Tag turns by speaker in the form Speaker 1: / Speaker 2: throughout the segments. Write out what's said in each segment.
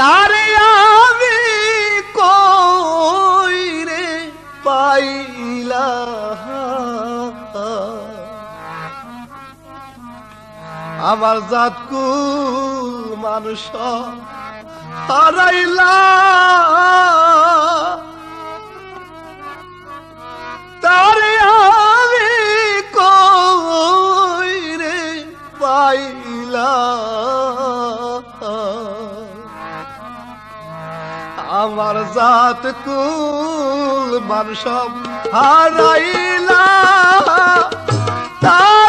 Speaker 1: তারে আমি কই রে পাইলা আমার জাতকু মানুষ হারাইলা জাত কুল মান হারাইলা। তা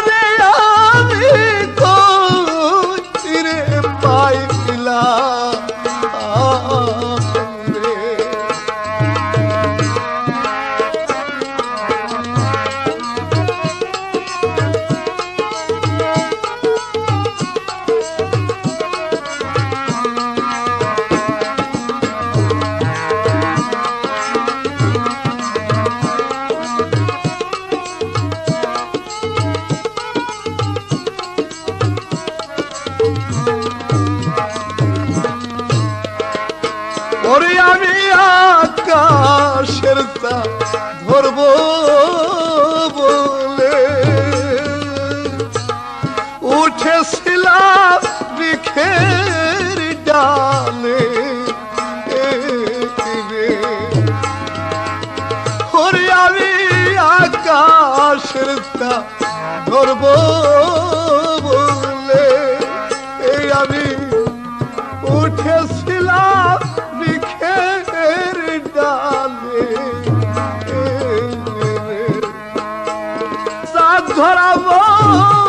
Speaker 1: রাস্তা ধরব বলে উঠেছিলাম বিখের ডাল agora vou.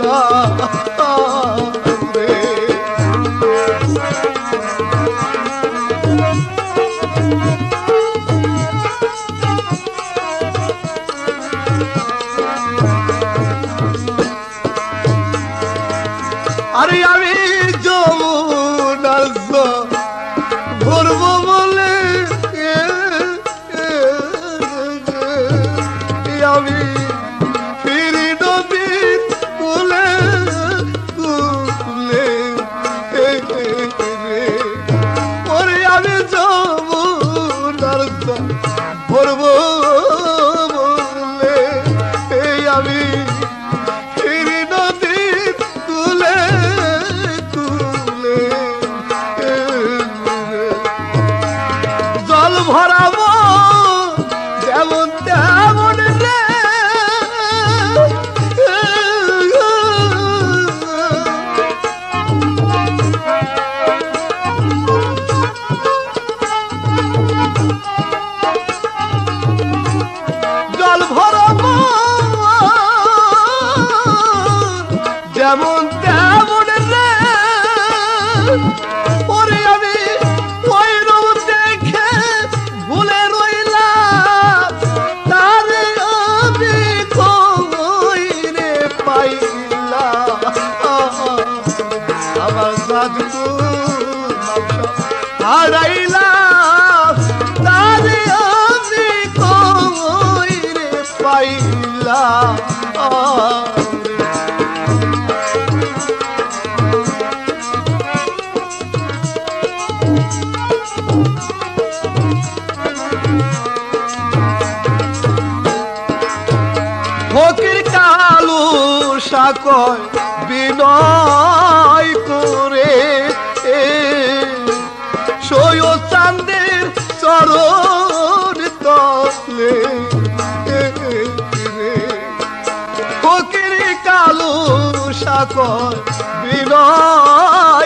Speaker 1: ਅੱਲਾ Woo! নয় বিনয় করে। সৈয়দ চান্দের চরণ তলে ফকির কালু সাকর বিনয়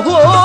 Speaker 1: 好